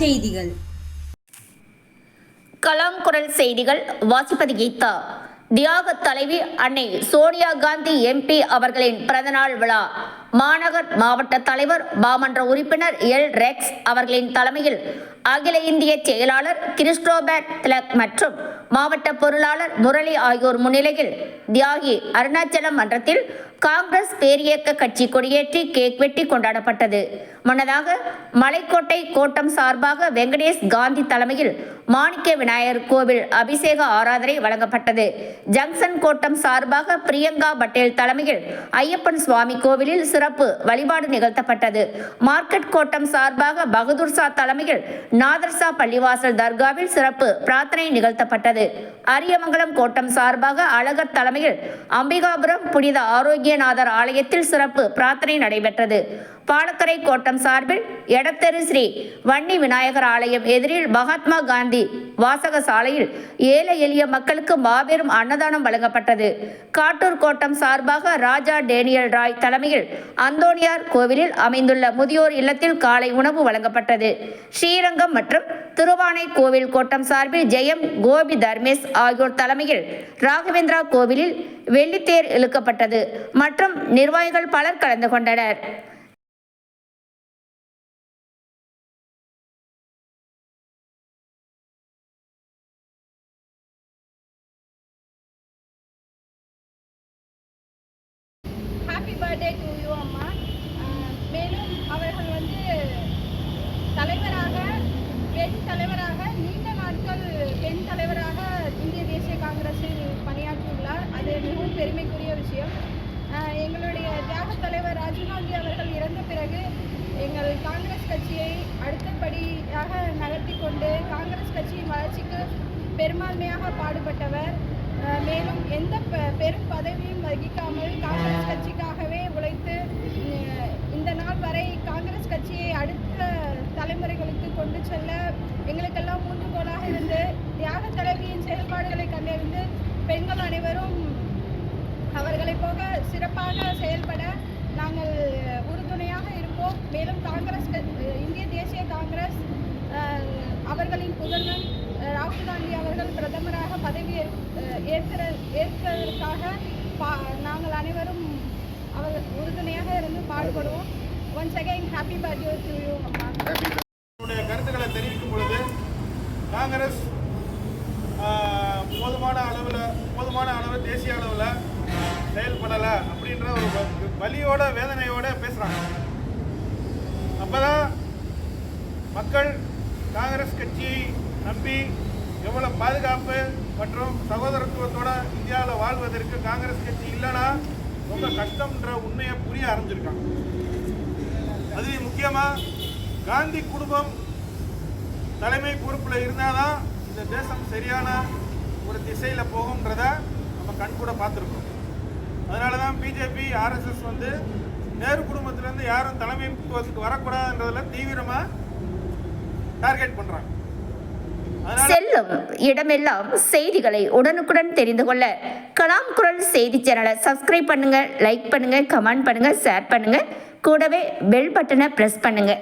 செய்திகள். கலாம் குரல் செய்திகள் வாசிப்பது கீதா. தியாக தலைவி அன்னை சோனியா காந்தி எம்பி அவர்களின் பிறந்தநாள் விழா. மாநகர் மாவட்ட தலைவர் மாமன்ற உறுப்பினர் எல். ரெக்ஸ் அவர்களின் தலைமையில் அகில இந்திய செயலாளர் கிறிஸ்டோபர் திலக் மற்றும் மாவட்ட பொருளாளர் முரளி ஆகியோர் முன்னிலையில் தியாகி அருணாச்சலம் மன்றத்தில் காங்கிரஸ் பேரியக்க கட்சி கொடியேற்றி கேக் வெட்டி கொண்டாடப்பட்டது. முன்னதாக மலைக்கோட்டை கோட்டம் சார்பாக வெங்கடேஷ் காந்தி தலைமையில் மாணிக்க விநாயகர் கோவில் அபிஷேக ஆராதனை வழங்கப்பட்டது. ஜங்ஷன் கோட்டம் சார்பாக பிரியங்கா பட்டேல் தலைமையில் ஐயப்பன் சுவாமி கோவிலில் சிறப்பு வழிபாடு நிகழ்த்தப்பட்டது. மார்க்கெட் கோட்டம் சார்பாக பகதூர் ஷா தலைமையில் நாதர்ஷா பள்ளிவாசல் தர்காவில் சிறப்பு பிரார்த்தனை நிகழ்த்தப்பட்டது. அரியமங்கலம் கோட்டம் சார்பாக அழகர் தலைமையில் அம்பிகாபுரம் புனித ஆரோக்கியநாதர் ஆலயத்தில் சிறப்பு பிரார்த்தனை நடைபெற்றது. பாலக்கரை கோட்டம் சார்பில் எடத்தெரு ஸ்ரீ வன்னி விநாயகர் ஆலயம் எதிரில் மகாத்மா காந்தி வாசக சாலையில் ஏழை எளிய மக்களுக்கு மாபெரும் அன்னதானம் வழங்கப்பட்டது. காட்டூர் கோட்டம் சார்பாக ராஜா டேனியல் ராய் தலைமையில் அந்தோனியார் கோவிலில் அமைந்துள்ள முதியோர் இல்லத்தில் காலை உணவு வழங்கப்பட்டது. ஸ்ரீரங்கம் மற்றும் திருவானை கோவில் கோட்டம் சார்பில் ஜெயம் கோபி தர்மேஷ் ஆகியோர் தலைமையில் ராகவேந்திரா கோவிலில் வெள்ளித்தேர் இழுக்கப்பட்டது மற்றும் நிர்வாகிகள் பலர் கலந்து கொண்டனர். பர்த்டே டு யூ அம்மா. மேலும் அவர்கள் வந்து தலைவராக பெண் தலைவராக நீண்ட நாட்கள் பெண் தலைவராக இந்திய தேசிய காங்கிரஸில் பணியாற்றியுள்ளார். அது மிகவும் பெருமைக்குரிய விஷயம். எங்களுடைய தியாக தலைவர் ராஜீவ்காந்தி அவர்கள் இறந்த பிறகு எங்கள் காங்கிரஸ் கட்சியை அடுத்தபடியாக நகர்த்தி கொண்டு காங்கிரஸ் கட்சியின் வளர்ச்சிக்கு பெரும்பான்மையாக பாடுபட்டவர். மேலும் எந்த பெ- பெரும் பதவியும் வகிக்காமல் காங்கிரஸ் கட்சிக்காகவே உழைத்து இந்த நாள் வரை காங்கிரஸ் கட்சியை அடுத்த தலைமுறைகளுக்கு கொண்டு செல்ல எங்களுக்கெல்லாம் ஊன்றுகோலாக இருந்து தியாக தலைவியின் செயல்பாடுகளை கண்டறிந்து பெண்கள் அனைவரும் அவர்களைப் போக சிறப்பாக செயல்பட நாங்கள் உறுதுணையாக இருப்போம். மேலும் காங்கிரஸ் இந்திய தேசிய காங்கிரஸ் அவர்களின் புதல்வன் அஹ், ராகுல் காந்தி அவர்கள் பிரதமராக பதவி ஏற்- ஏற்கிற பா நாங்கள் அனைவரும் அவர் உறுதுணையாக இருந்து பாடுபடுவோம். Once again happy birthday to you அம்மா. கருத்துக்களை தெரிவிக்கும் பொழுது காங்கிரஸ் போதுமான அளவில் போதுமான அளவு தேசிய அளவில் செயல்படலை அப்படின்ற ஒரு வலியோட வேதனையோட பேசுகிறாங்க அப்போ தான் மக்கள் காங்கிரஸ் கட்சியை நம்பி எவ்வளோ பாதுகாப்பு மற்றும் சகோதரத்துவத்தோட இந்தியாவில் வாழ்வதற்கு காங்கிரஸ் கட்சி இல்லைன்னா ரொம்ப கஷ்டம்ன்ற உண்மையை புரிய ஆரம்பிச்சிருக்காங்க. அது முக்கியமாக காந்தி குடும்பம் தலைமை பொறுப்பில் இருந்தால் தான் இந்த தேசம் சரியான ஒரு திசையில் போகும்ன்றத நம்ம கண்கூட பார்த்துருக்கோம். அதனால தான் பிஜேபி ஆர்எஸ்எஸ் வந்து நேரு குடும்பத்திலேருந்து யாரும் தலைமைத்துவத்துக்கு வரக்கூடாதுன்றதில் தீவிரமாக டார்கெட் பண்ணுறாங்க செல்லும் இடமெல்லாம் செய்திகளை உடனுக்குடன் தெரிந்து கொள்ள கலாம் குரல் செய்தி சேனலை சப்ஸ்கிரைப் பண்ணுங்க லைக் பண்ணுங்க கமெண்ட் பண்ணுங்க ஷேர் பண்ணுங்க. கூடவே பெல் பட்டனை ப்ரெஸ் பண்ணுங்க.